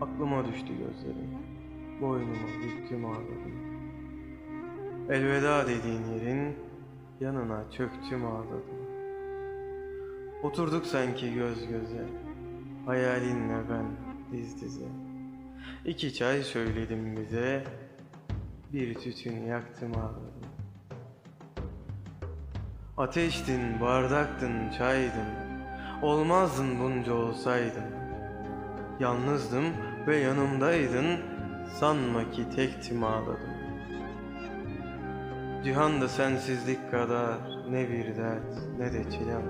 Aklıma düştü gözlerin. Boynumu büktüm ağladım. Elveda dediğin yerin yanına çöktüm ağladım. Oturduk sanki göz göze. Hayalinle ben diz dize. İki çay söyledim bize. Bir tütün yaktım ağladım. Ateştin, bardaktın, çaydın. Olmazdın bunca olsaydın. Yalnızdım ve yanımdaydın. Sanma ki tektim ağladım. Cihanda sensizlik kadar ne bir dert ne de çilem.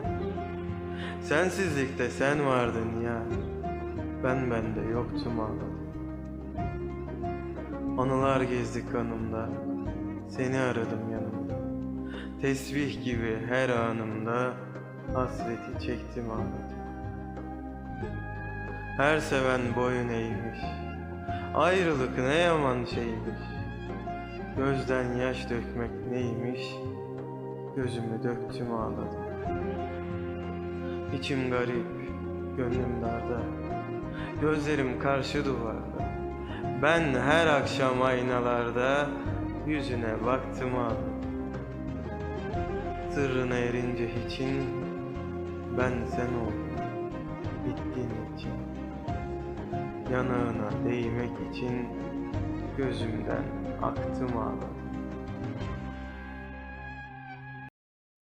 Sensizlikte sen vardın ya. Ben bende yoktum ağladım. Anılar gezdi kanımda. Seni aradım yanımda. Tesbih gibi her anımda hasreti çektim ağladım. Her seven boyun eğmiş. Ayrılık ne yaman şeymiş. Gözden yaş dökmek neymiş? Gözümü döktüm ağladım. İçim garip, gönlüm darda. Gözlerim karşı duvarda. Ben her akşam aynalarda yüzüne baktım ağladım. Sırrına erince hiçin ben sen oldum. Bittiğin için yanağına değmek için gözümden aktım ağladım.